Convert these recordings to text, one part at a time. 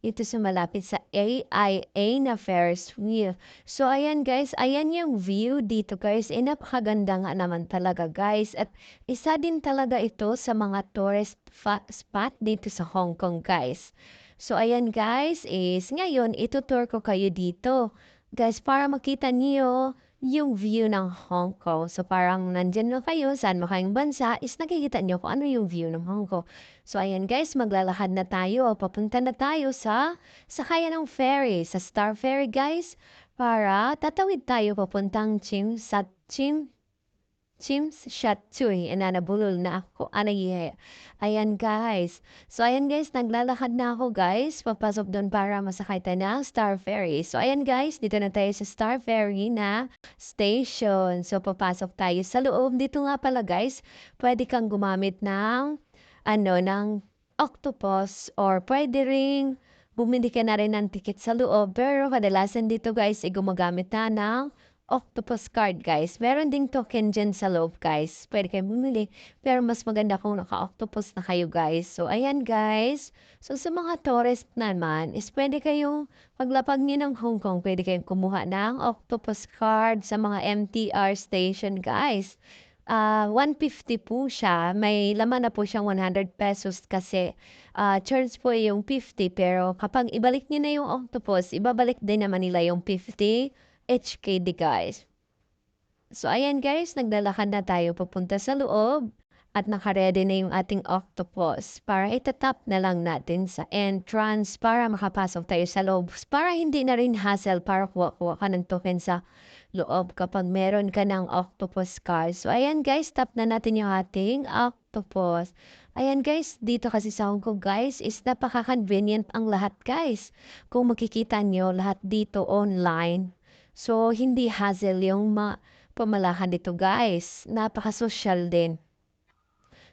ito sa malapit sa AIA na Ferris wheel. So ayan guys, ayan yung view dito guys. Eh napakaganda nga naman talaga guys. At isa din talaga ito sa mga tourist spot dito sa Hong Kong guys. So ayan guys, is ngayon itutour ko kayo dito. Guys, para makita niyo yung view ng Hong Kong. So parang nandyan na kayo, saan mo kayong bansa, is nakikita niyo kung ano yung view ng Hong Kong. So ayan guys, maglalakad na tayo. Papunta na tayo sa sakayan ng ferry, sa Star Ferry guys. Para tatawid tayo papuntang Chim sa Chim Chim's Shatui. Inanabulol na ako. Anaye. Ayan guys. So ayan guys, naglalakad na ako guys. Papasok doon para masakay tayo ng Star Ferry. So ayan guys, dito na tayo sa Star Ferry na station. So papasok tayo sa loob. Dito nga pala guys, pwede kang gumamit ng ano, ng octopus or pwede ring bumili ka na rin ng ticket sa loob. Pero kadalasan dito guys, ay gumagamit na ng octopus card guys. Meron ding token dyan sa loob guys. Pwede kayo bumili. Pero mas maganda kung naka-octopus na kayo guys. So ayan guys. So sa mga tourist naman is pwede kayong paglapag niyo ng Hong Kong, pwede kayong kumuha ng octopus card sa mga MTR station guys. Ah, 150 po siya. May laman na po siyang 100 pesos kasi ah, charge po yung 50 pero kapag ibalik niyo na yung octopus, ibabalik din naman nila yung 50 HKD guys. So ayan guys, naglalakad na tayo papunta sa loob at nakaredy na yung ating octopus para itatap na lang natin sa entrance para makapasok tayo sa loob. Para hindi na rin hassle para kuha-kuha ka ng token sa loob kapag meron ka ng octopus card. So ayan guys, tap na natin yung ating octopus. Ayan guys, dito kasi sa Hong Kong guys is napaka-convenient ang lahat guys. Kung makikita nyo lahat dito online. So, hindi hassle yung ma pamalakan dito guys. Napaka-social din.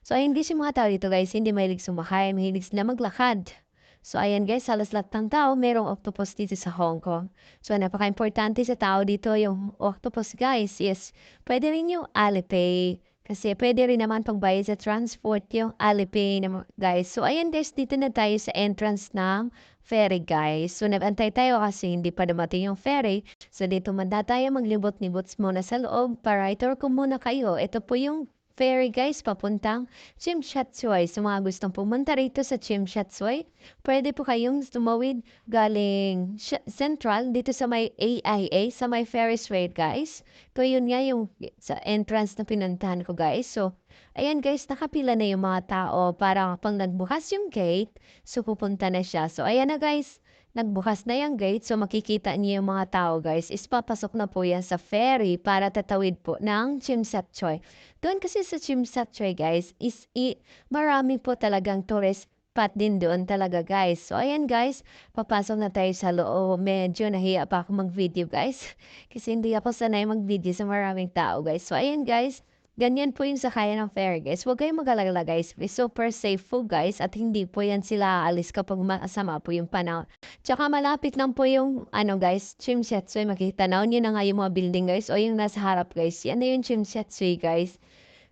So, ayun guys, yung mga tao dito guys, hindi mahilig sumakay, mahilig sila maglakad. So, ayan guys, halos lahat ng tao, merong octopus dito sa Hong Kong. So, napaka-importante sa tao dito yung octopus guys. Yes, pwede rin yung Alipay. Kasi pwede rin naman pagbayad sa transport yung Alipay na guys. So, ayan guys, dito na tayo sa entrance ng ferry guys. So, nag-antay tayo kasi hindi pa dumating yung ferry. So, dito manda tayo maglibot-libot muna sa loob para itur ko muna kayo. Ito po yung ferry guys papuntang Chim Chatsui. So, mga gustong pumunta rito sa Chim Chatsui, pwede po kayong tumawid galing Central dito sa may AIA, sa may Ferris wheel guys. So, yun nga yung sa entrance na pinuntahan ko guys. So, ayan guys, nakapila na yung mga tao para pang nagbukas yung gate, so pupunta na siya. So, ayan na guys, nagbukas na yung gate. So, makikita niyo yung mga tao guys, is papasok na po yan sa ferry para tatawid po ng Chimsat Choi. Doon kasi sa Chimsat Choi guys, is i, marami po talagang tourist spot din doon talaga guys. So ayan guys, papasok na tayo sa loob. Medyo nahiya pa ako mag-video guys. Kasi hindi ako sanay mag-video sa maraming tao guys. So ayan guys, ganyan po yung sakayan ng ferry guys. Huwag kayong mag-alala guys. Super safe po guys at hindi po yan sila aalis kapag masama po yung panahon. Tsaka malapit lang po yung ano guys, Chimsetsui. Makikita na yun na nga yung mga building guys o yung nasa harap guys. Yan na yung Chimsetsui guys.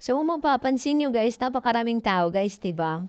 So kung mapapansin nyo guys, napakaraming tao guys, diba?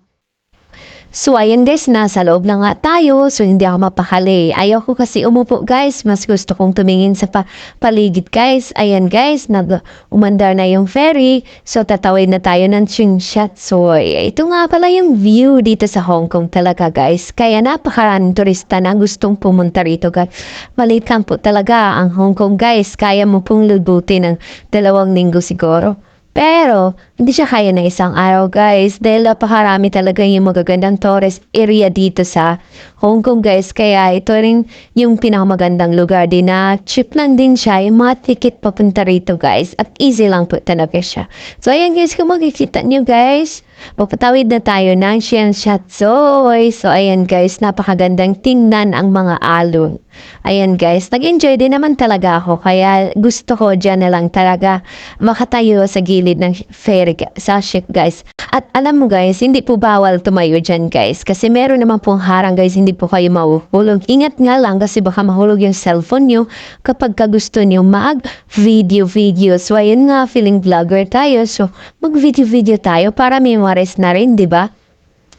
So, ayan guys, nasa loob na nga tayo. So, hindi ako mapakali. Ayaw ko kasi umupo guys. Mas gusto kong tumingin sa pa paligid guys. Ayan guys, nag umandar na yung ferry. So, tatawid na tayo ng Chingshatsoy. Ito nga pala yung view dito sa Hong Kong talaga guys. Kaya napakaraming turista na gustong pumunta rito guys. Malit po talaga ang Hong Kong guys. Kaya mo pong lubutin ng dalawang linggo siguro. Pero, hindi siya kaya na isang araw guys dahil napakarami talaga yung magagandang tourist area dito sa Hong Kong guys. Kaya ito rin yung pinakamagandang lugar din na cheap lang din siya yung mga ticket papunta rito guys. At easy lang po talaga siya. So ayan guys, kung makikita nyo guys, Papatawid na tayo ng Sien Shatsoy. So, ayan guys, napakagandang tingnan ang mga alon. Ayan guys, nag-enjoy din naman talaga ako. Kaya gusto ko dyan na lang talaga makatayo sa gilid ng ferry, sa ship guys. At alam mo guys, hindi po bawal tumayo dyan guys. Kasi meron naman pong harang guys, hindi po kayo mahuhulog. Ingat nga lang kasi baka mahulog yung cellphone nyo kapag ka gusto nyo mag-video-video. So, ayun nga, feeling vlogger tayo. So, mag-video-video tayo para memories na rin, di ba?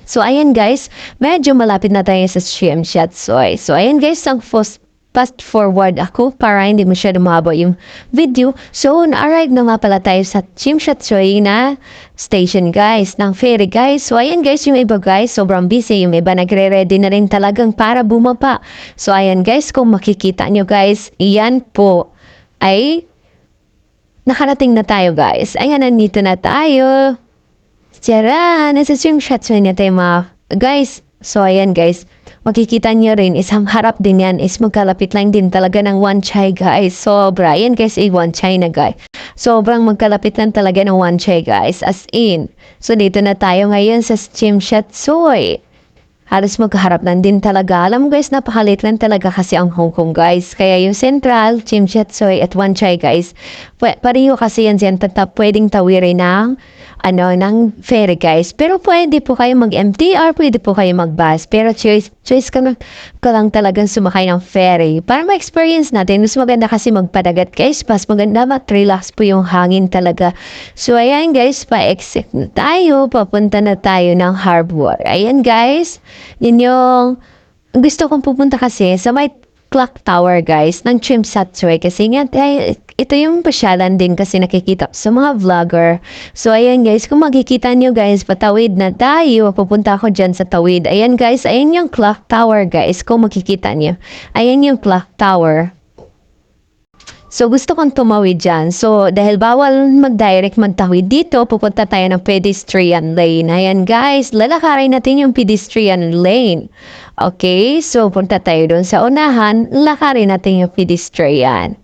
So, ayan guys, medyo malapit na tayo sa stream shot soy. So, ayan guys, ang fast, fast forward ako para hindi masyado mahaba yung video. So, na-arrive na nga pala tayo sa Chim Shot Soy na station guys, ng ferry guys. So, ayan guys, yung iba guys, sobrang busy. Yung iba nagre-ready na rin talagang para bumaba. So, ayan guys, kung makikita nyo guys, iyan po ay nakarating na tayo guys. Ayan, nandito na tayo. Tara, nasa swim shots na tayo mga guys. So, ayan guys. Makikita niyo rin, isang harap din yan is magkalapit lang din talaga ng one chai guys. Sobra. Yan guys, ay one chai na guys. Sobrang magkalapit lang talaga ng one chai guys. As in. So, dito na tayo ngayon sa Chim Shot Soy. Halos magkaharap lang din talaga. Alam mo guys, napakalit lang talaga kasi ang Hong Kong guys. Kaya yung Central, Chim Chat Soy at Wan Chai guys, pareho kasi yan tata, pwedeng tawirin ng ano, ng ferry guys. Pero pwede po kayo mag-MTR, pwede po kayo mag-bus. Pero choice, choice ka, lang- ka lang talagang sumakay ng ferry. Para ma-experience natin, mas maganda kasi magpadagat guys. Mas maganda mat-relax po yung hangin talaga. So ayan guys, pa-exit na tayo. Papunta na tayo ng harbor. Ayan guys, yun yung gusto kong pupunta kasi sa may clock tower guys ng Chim Satsui kasi nga ito yung pasyalan din kasi nakikita sa mga vlogger. So ayan guys, kung makikita nyo guys, patawid na tayo. Pupunta ako dyan sa tawid. Ayan guys, ayan yung clock tower guys. Kung makikita nyo. Ayan yung clock tower. So, gusto kong tumawid dyan. So, dahil bawal mag-direct magtawid dito, pupunta tayo ng pedestrian lane. Ayan guys, lalakarin natin yung pedestrian lane. Okay, so punta tayo doon sa unahan, lakarin natin yung pedestrian.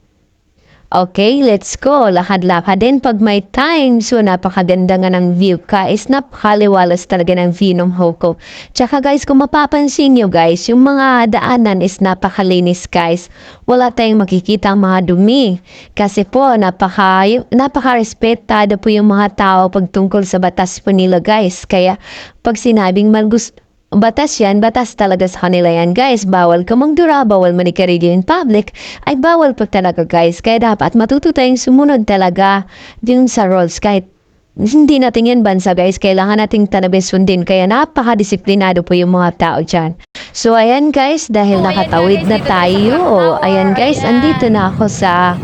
Okay, let's go. Lakad-lakad din pag may time. So, napakaganda nga ng view guys. Napakaliwalas talaga ng view ng Hong Kong. Tsaka guys, kung mapapansin nyo guys, yung mga daanan is napakalinis guys. Wala tayong makikita ang mga dumi. Kasi po, napaka, napaka-respetado po yung mga tao pagtungkol sa batas po nila guys. Kaya, pag sinabing malgus Batas yan, batas talaga sa kanila yan guys. Bawal ka magdura, bawal manikarigyo in public, ay bawal pa talaga guys. Kaya dapat matuto tayong sumunod talaga dun sa rules kahit hindi natin yan bansa guys, kailangan nating tanabes sundin kaya napaka-disiplinado po yung mga tao dyan. So ayan guys, dahil nakatawid na tayo, ayan guys, andito na ako sa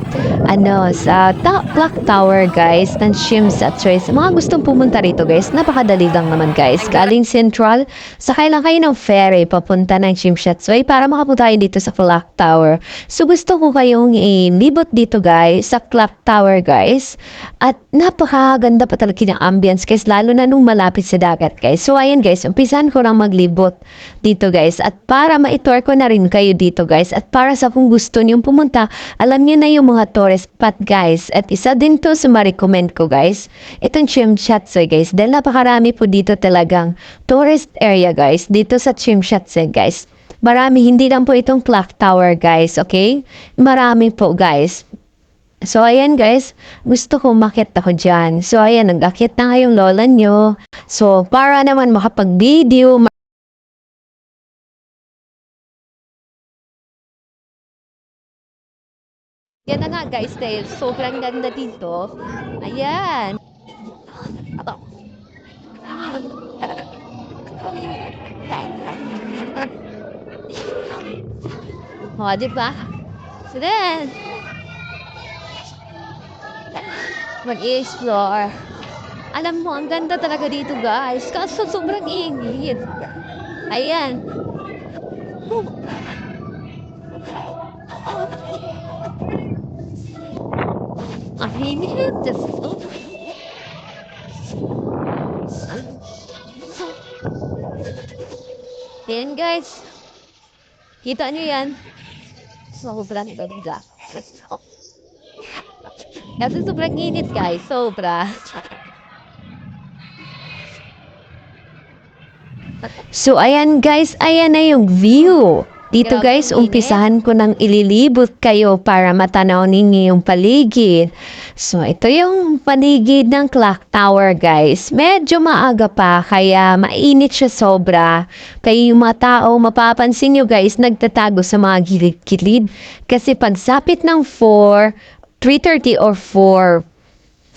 ano, sa ta- clock tower guys ng Shims at Trace. Mga gustong pumunta rito guys, napakadali lang naman guys. Galing Central, sakay lang kayo ng ferry papunta ng Shimshatsui para makapunta kayo dito sa clock tower. So gusto ko kayong ilibot dito guys sa clock tower guys. At napakaganda pa talaga ng ambience guys, lalo na nung malapit sa dagat guys. So ayan guys, umpisan ko lang maglibot dito guys. At para ma-tour ko na rin kayo dito guys. At para sa kung gusto niyong pumunta, alam niyo na yung mga tourist spot guys. At isa din to sa ma-recommend ko guys. Itong Chimchatse guys. Dahil napakarami po dito talagang tourist area guys. Dito sa Chimchatse guys. Marami, hindi lang po itong clock tower guys, okay? Marami po guys. So, ayan guys, gusto ko makit ako dyan. So, ayan, nag-akit na nga yung lola nyo. So, para naman makapag-video, Yan na nga guys, dahil sobrang ganda dito. Ayan. O, di ba? So then, mag-explore. Alam mo, ang ganda talaga dito guys. Kaso sobrang ingit. Ayan. Ang ingit. Diyos ko. Ayan guys. Kita nyo yan. Sobrang ganda. Kasi sobrang init guys. Sobra. So, ayan guys, ayan na yung view. Dito guys, umpisahan ko nang ililibot kayo para matanaw ninyo yung paligid. So, ito yung paligid ng clock tower guys. Medyo maaga pa, kaya mainit siya sobra. Kaya yung mga tao, mapapansin nyo guys, nagtatago sa mga gilid-gilid. Kasi pagsapit ng 4, 3.30 or 4,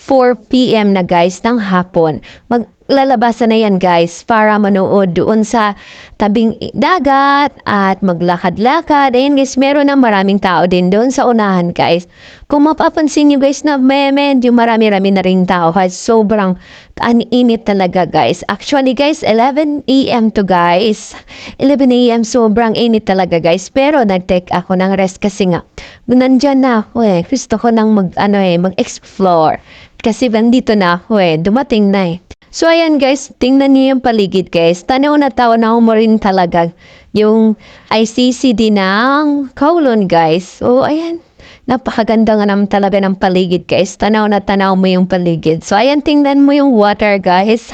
4 p.m. na guys ng hapon. Mag lalabasan na yan guys para manood doon sa tabing dagat at maglakad-lakad. Ayan guys, meron na maraming tao din doon sa unahan guys. Kung mapapansin nyo guys na may medyo marami-rami na rin tao kasi sobrang ang init talaga guys. Actually guys, 11 a.m. to guys. 11 a.m. sobrang init talaga guys. Pero nag-take ako ng rest kasi nga nandyan na ako eh. Gusto ko nang mag, ano eh, mag-explore. Kasi bandito na ako eh. Dumating na eh. So ayan guys, tingnan niyo yung paligid guys. Tanaw na tanaw mo rin talaga yung ICCD ng Kowloon guys. So ayan, napakaganda nga naman talaga ng paligid guys. Tanaw na tanaw mo yung paligid. So ayan, tingnan mo yung water guys.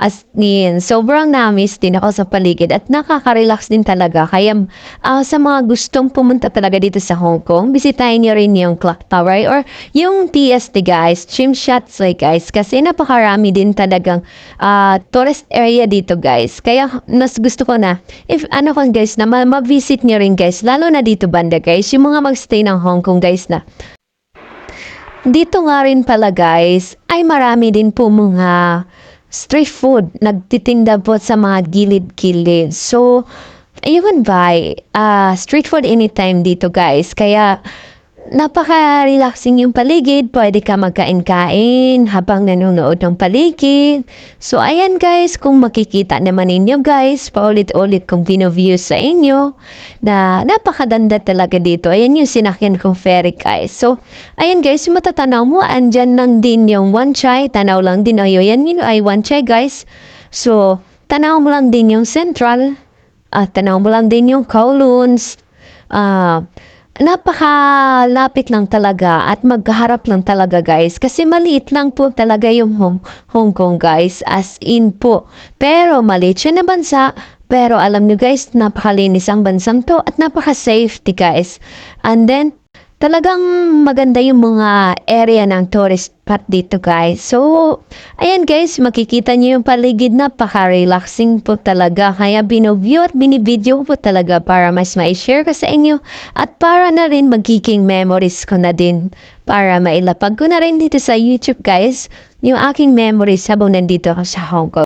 As in, sobrang namis din ako sa paligid at nakaka-relax din talaga. Kaya ah, sa mga gustong pumunta talaga dito sa Hong Kong, bisitahin niyo rin yung Clock Tower or yung TST guys, Chim Shatsui guys. Kasi napakarami din talagang ah, tourist area dito guys. Kaya mas gusto ko na, if ano kan guys, na ma- ma-visit niyo rin guys, lalo na dito banda guys, yung mga magstay ng Hong Kong guys na dito nga rin pala guys, ay marami din po mga street food. Nagtitinda po sa mga gilid-gilid. So, ayun ba, ah street food anytime dito guys. Kaya, napaka-relaxing yung paligid. Pwede ka magkain-kain habang nanonood ng paligid. So, ayan guys, kung makikita naman ninyo guys, paulit-ulit kong view sa inyo na napakaganda talaga dito. Ayan yung sinakyan kong ferry guys. So, ayan guys, yung matatanaw mo, andyan lang din yung one chai. Tanaw lang din. Ayo, yan yun ay one chai guys. So, tanaw mo lang din yung central. At tanaw mo lang din yung Kowloons. Ah, napakalapit lang talaga at magharap lang talaga guys. Kasi maliit lang po talaga yung Hong, Hong Kong guys as in po. Pero maliit siya na bansa. Pero alam nyo guys napakalinis ang bansang to at napaka-safety guys. And then talagang maganda yung mga area ng tourist spot dito guys. So, ayan guys, makikita niyo yung paligid napaka-relaxing po talaga. Kaya binoview at binibideo ko po talaga para mas ma-share ko sa inyo at para na rin magiging memories ko na din para mailapag ko na rin dito sa YouTube guys yung aking memories habang nandito ako sa Hong.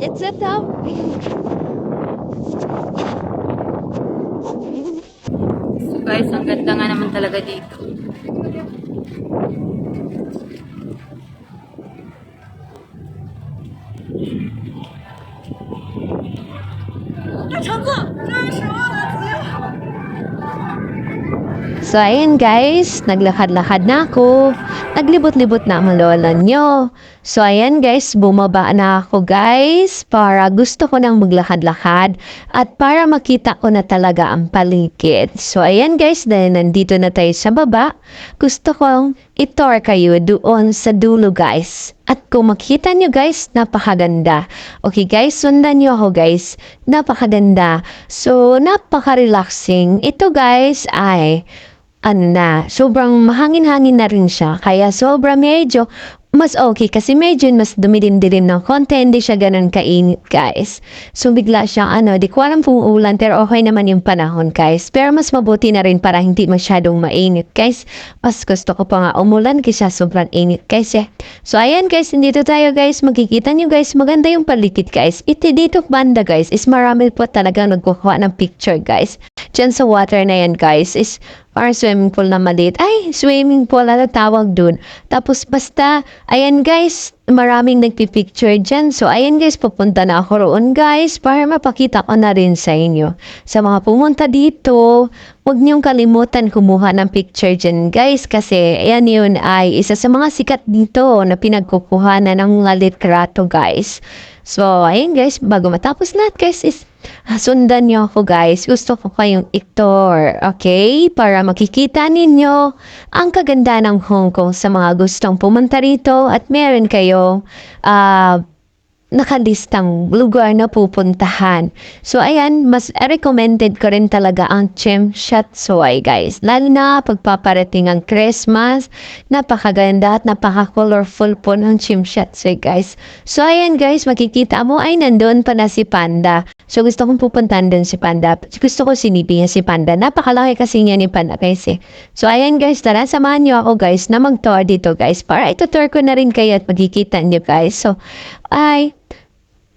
It's a So guys, ang ganda nga naman talaga dito. So, ayan guys, naglakad-lakad na ako. Naglibot-libot na ang lola nyo. So, ayan guys, bumaba na ako guys para gusto ko nang maglakad-lakad at para makita ko na talaga ang paligid. So, ayan guys, dahil nandito na tayo sa baba, gusto kong itor kayo doon sa dulo guys. At kung makita nyo guys, napakaganda. Okay guys, sundan nyo ako guys. Napakaganda. So, napaka-relaxing. Ito guys ay ano na, sobrang mahangin-hangin na rin siya. Kaya sobra medyo mas okay kasi medyo mas dumidim-dilim ng konti, hindi siya ganun kainit guys. So bigla siya ano, di ko alam kung ulan pero okay naman yung panahon guys. Pero mas mabuti na rin para hindi masyadong mainit guys. Mas gusto ko pa nga umulan kaysa sobrang init guys eh. So ayan guys, dito tayo guys, makikita nyo guys, maganda yung paligid guys. Ito dito banda guys, is marami po talaga nagkukuha ng picture guys. Diyan sa water na yan guys, is parang swimming pool na maliit. Ay, swimming pool na tawag dun. Tapos basta, ayan guys, maraming nagpipicture dyan. So ayan guys, pupunta na ako roon guys para mapakita ko na rin sa inyo. Sa mga pumunta dito, huwag niyong kalimutan kumuha ng picture dyan guys kasi ayan yun ay isa sa mga sikat dito na pinagkukuha na ng mga litrato guys. So, ayun guys, bago matapos lahat guys is ah, sundan niyo ako guys. Gusto ko kayong i-tour, okay? Para makikita ninyo ang kaganda ng Hong Kong sa mga gustong pumunta rito at meron kayo ah nakalistang lugar na pupuntahan. So, ayan, mas recommended ko rin talaga ang Chim Shat Soy, guys. Lalo na pagpaparating ang Christmas, napakaganda at napaka-colorful po ng Chim Shat Soy, guys. So, ayan, guys, makikita mo ay nandoon pa na si Panda. So, gusto kong pupuntahan din si Panda. Gusto ko sinipihan si Panda. Napakalaki kasi niya ni Panda, guys, eh. So, ayan, guys, tara, samahan niyo ako, guys, na mag-tour dito, guys. Para itutour ko na rin kayo at magkikita niyo, guys. So, ay,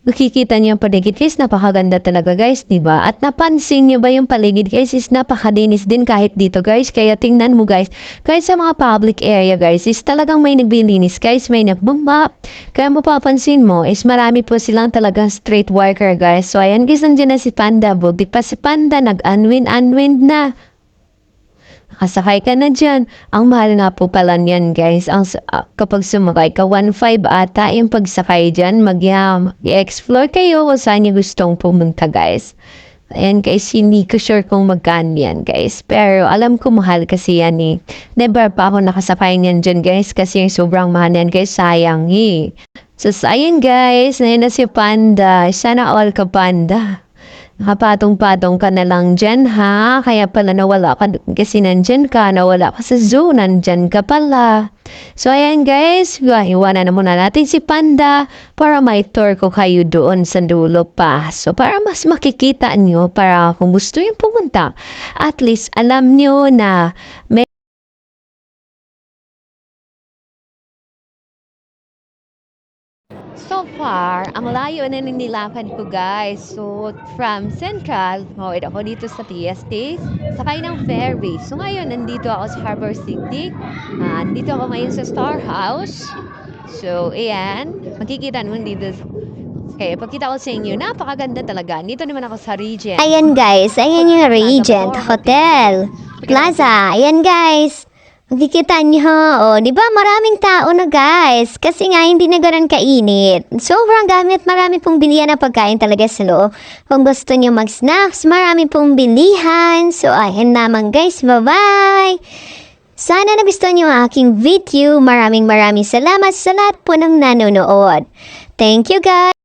Nakikita niyo ang paligid guys, napakaganda talaga guys, di ba? At napansin niyo ba yung paligid guys is napakalinis din kahit dito guys. Kaya tingnan mo guys, kahit sa mga public area guys is talagang may naglilinis guys, may nagbumba. Kaya mapapansin mo is marami po silang talagang street worker guys. So ayan guys, nandiyan na si Panda. Buti pa si Panda, nag-unwind-unwind na. Nakasakay ka na dyan. Ang mahal nga po pala niyan, guys. Ang, ah, kapag sumakay ka, 1.5 ata yung pagsakay dyan. Mag-yam. I-explore kayo kung saan niyo gustong pumunta, guys. Ayan guys, hindi ko sure kung magkano yan guys. Pero alam ko mahal kasi yan eh. Never pa ako nakasakay niyan dyan guys kasi sobrang mahal yan guys. Sayang eh. So sayang guys, na na si Panda. Sana all ka Panda. Nakapatong-patong ka na lang dyan, ha? Kaya pala nawala ka kasi nandyan ka, nawala ka sa zoo, nandyan ka pala. So, ayan guys, iwanan na muna natin si Panda para may tour ko kayo doon sa dulo pa. So, para mas makikita nyo, para kung gusto yung pumunta, at least alam nyo na may So far, ang layo na nilakad ko guys. So, from Central, mawid ako dito sa TST, sakay ng ferry. So, ngayon, nandito ako sa Harbor City. Ah, nandito ako ngayon sa Star House. So, ayan. Makikita naman dito. Okay, pagkita ko sa inyo, napakaganda talaga. Dito naman ako sa region. Ayan guys, ayan yung Regent Hotel Plaza. Ayan guys. Nakikita niyo, oh, di ba maraming tao na guys. Kasi nga hindi na ganun kainit. Sobrang gamit, marami pong bilihan ng pagkain talaga sa loob. Kung gusto niyo mag-snacks, marami pong bilihan. So ayan naman guys, bye-bye. Sana nagustuhan niyo ang aking video. Maraming maraming salamat sa lahat po ng nanonood. Thank you guys.